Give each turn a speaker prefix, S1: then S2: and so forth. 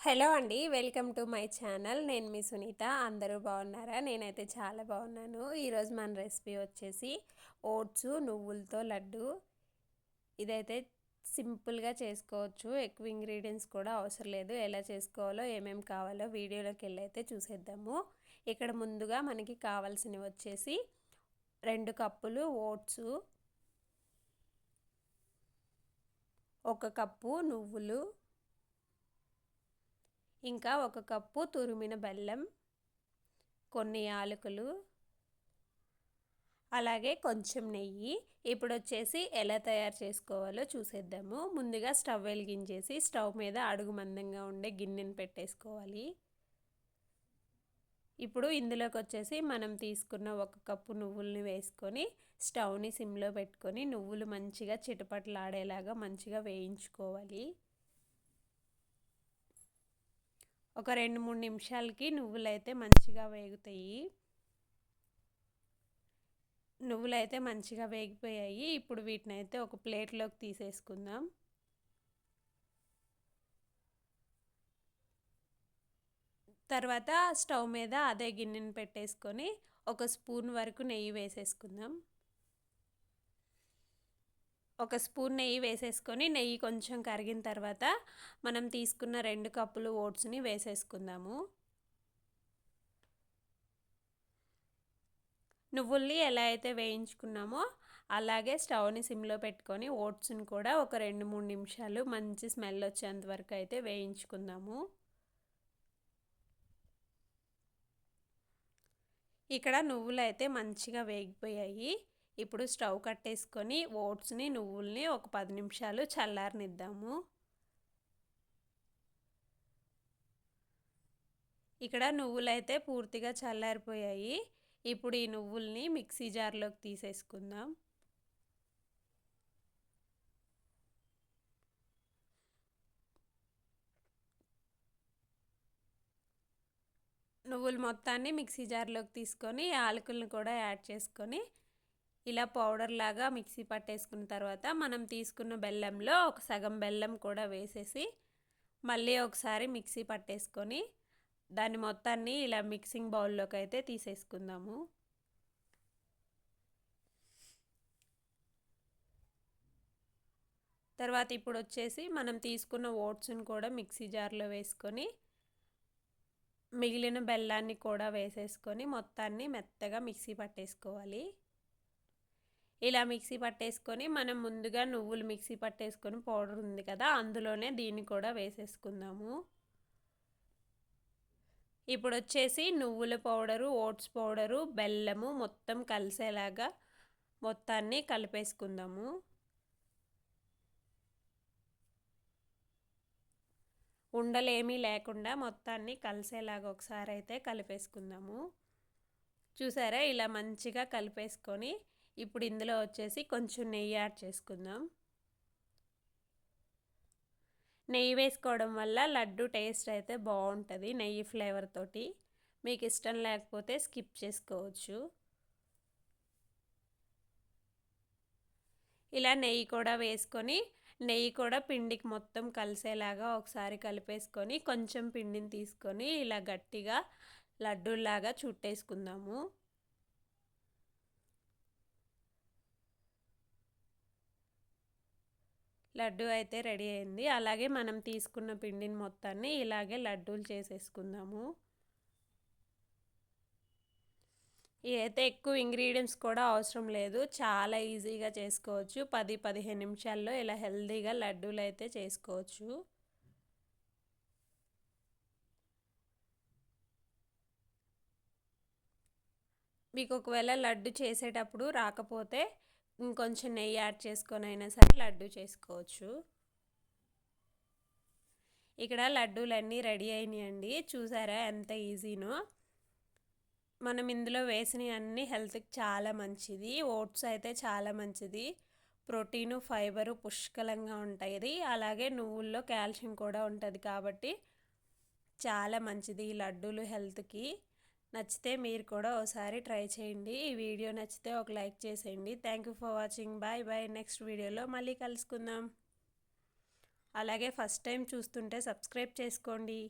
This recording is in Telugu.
S1: హలో అండి వెల్కమ్ టు మై ఛానల్. నేను మీ సునీత. అందరూ బాగున్నారా? నేనైతే చాలా బాగున్నాను. ఈరోజు మన రెసిపీ వచ్చేసి ఓట్స్ నువ్వులతో లడ్డు. ఇదైతే సింపుల్గా చేసుకోవచ్చు. ఎక్కువ ఇంగ్రీడియంట్స్ కూడా అవసరం లేదు. ఎలా చేసుకోవాలో ఏమేమి కావాలో వీడియోలోకి వెళ్ళి అయితే చూసేద్దాము. ఇక్కడ ముందుగా మనకి కావాల్సినవి వచ్చేసి రెండు కప్పులు ఓట్స్ ఒక కప్పు నువ్వులు ఇంకా ఒక కప్పు తురిమిన బెల్లం కొన్ని యాలకులు అలాగే కొంచెం నెయ్యి. ఇప్పుడు వచ్చేసి ఎలా తయారు చేసుకోవాలో చూసేద్దాము. ముందుగా స్టవ్ వెలిగించేసి స్టవ్ మీద అడుగు మందంగా ఉండే గిన్నెను పెట్టేసుకోవాలి. ఇప్పుడు ఇందులోకి వచ్చేసి మనం తీసుకున్న ఒక కప్పు నువ్వుల్ని వేసుకొని స్టవ్ని సిమ్లో పెట్టుకొని నువ్వులు మంచిగా చిటపట్లాడేలాగా మంచిగా వేయించుకోవాలి. ఒక రెండు మూడు నిమిషాలకి నువ్వులైతే మంచిగా వేగుతాయి. నువ్వులైతే మంచిగా వేగిపోయాయి. ఇప్పుడు వీటిని అయితే ఒక ప్లేట్లోకి తీసేసుకుందాం. తర్వాత స్టవ్ మీద అదే గిన్నెని పెట్టేసుకొని ఒక స్పూన్ వరకు నెయ్యి వేసేసుకుందాం. ఒక స్పూన్ నెయ్యి వేసేసుకొని నెయ్యి కొంచెం కరిగిన తర్వాత మనం తీసుకున్న రెండు కప్పులు ఓట్స్ని వేసేసుకుందాము. నువ్వుల్ని ఎలా అయితే వేయించుకున్నామో అలాగే స్టవ్ని సిమ్లో పెట్టుకొని ఓట్స్ని కూడా ఒక రెండు మూడు నిమిషాలు మంచి స్మెల్ వచ్చేంత వరకు అయితే వేయించుకుందాము. ఇక్కడ నువ్వులు అయితే మంచిగా వేగిపోయాయి. ఇప్పుడు స్టవ్ కట్టేసుకొని ఓట్స్ని నువ్వుల్ని ఒక పది నిమిషాలు చల్లారనిద్దాము. ఇక్కడ నువ్వులు అయితే పూర్తిగా చల్లారిపోయాయి. ఇప్పుడు ఈ నువ్వుల్ని మిక్సీ జార్లోకి తీసేసుకుందాం. నువ్వులు మొత్తాన్ని మిక్సీ జార్లోకి తీసుకొని యాలకులను కూడా యాడ్ చేసుకొని ఇలా పౌడర్ లాగా మిక్సీ పట్టేసుకున్న తర్వాత మనం తీసుకున్న బెల్లంలో ఒక సగం బెల్లం కూడా వేసేసి మళ్ళీ ఒకసారి మిక్సీ పట్టేసుకొని దాన్ని మొత్తాన్ని ఇలా మిక్సింగ్ బౌల్లోకి అయితే తీసేసుకుందాము. తర్వాత ఇప్పుడు వచ్చేసి మనం తీసుకున్న ఓట్స్ని కూడా మిక్సీ జార్లో వేసుకొని మిగిలిన బెల్లాన్ని కూడా వేసేసుకొని మొత్తాన్ని మెత్తగా మిక్సీ పట్టేసుకోవాలి. ఇలా మిక్సీ పట్టేసుకొని మనం ముందుగా నువ్వులు మిక్సీ పట్టేసుకొని పౌడర్ ఉంది కదా అందులోనే దీన్ని కూడా వేసేసుకుందాము. ఇప్పుడు వచ్చేసి నువ్వుల పౌడరు ఓట్స్ పౌడరు బెల్లము మొత్తం కలిసేలాగా మొత్తాన్ని కలిపేసుకుందాము. ఉండలేమీ లేకుండా మొత్తాన్ని కలిసేలాగా ఒకసారి అయితే కలిపేసుకుందాము. చూసారా? ఇలా మంచిగా కలిపేసుకొని ఇప్పుడు ఇందులో వచ్చేసి కొంచెం నెయ్యి యాడ్ చేసుకుందాం. నెయ్యి వేసుకోవడం వల్ల లడ్డు టేస్ట్ అయితే బాగుంటుంది నెయ్యి ఫ్లేవర్ తోటి. మీకు ఇష్టం లేకపోతే స్కిప్ చేసుకోవచ్చు. ఇలా నెయ్యి కూడా వేసుకొని నెయ్యి కూడా పిండికి మొత్తం కలిసేలాగా ఒకసారి కలిపేసుకొని కొంచెం పిండిని తీసుకొని ఇలా గట్టిగా లడ్డూలాగా చుట్టేసుకుందాము. లడ్డు అయితే రెడీ అయింది. అలాగే మనం తీసుకున్న పిండిని మొత్తాన్ని ఇలాగే లడ్డూలు చేసేసుకుందాము. ఇదైతే ఎక్కువ ఇంగ్రీడియంట్స్ కూడా అవసరం లేదు. చాలా ఈజీగా చేసుకోవచ్చు. పది పదిహేను నిమిషాల్లో ఇలా హెల్తీగా లడ్డూలు అయితే చేసుకోవచ్చు. మీకు ఒకవేళ లడ్డు చేసేటప్పుడు రాకపోతే ఇంకొంచెం నెయ్యి యాడ్ చేసుకొని అయినా సరే లడ్డు చేసుకోవచ్చు. ఇక్కడ లడ్డూలన్నీ రెడీ అయినాయండి. చూసారా ఎంత ఈజీనో. మనం ఇందులో వేసినవి అన్నీ హెల్త్కి చాలా మంచిది. ఓట్స్ అయితే చాలా మంచిది. ప్రోటీను ఫైబరు పుష్కలంగా ఉంటాయి. అలాగే నువ్వుల్లో కాల్షియం కూడా ఉంటుంది కాబట్టి చాలా మంచిది ఈ లడ్డూలు హెల్త్కి. నచ్చితే మీరు కూడా ఒకసారి ట్రై చేయండి. ఈ వీడియో నచ్చితే ఒక లైక్ చేసేయండి. Thank you for watching bye bye next వీడియోలో మళ్ళీ కలుసుకుందాం. అలాగే ఫస్ట్ టైం చూస్తుంటే సబ్స్క్రైబ్ చేసుకోండి.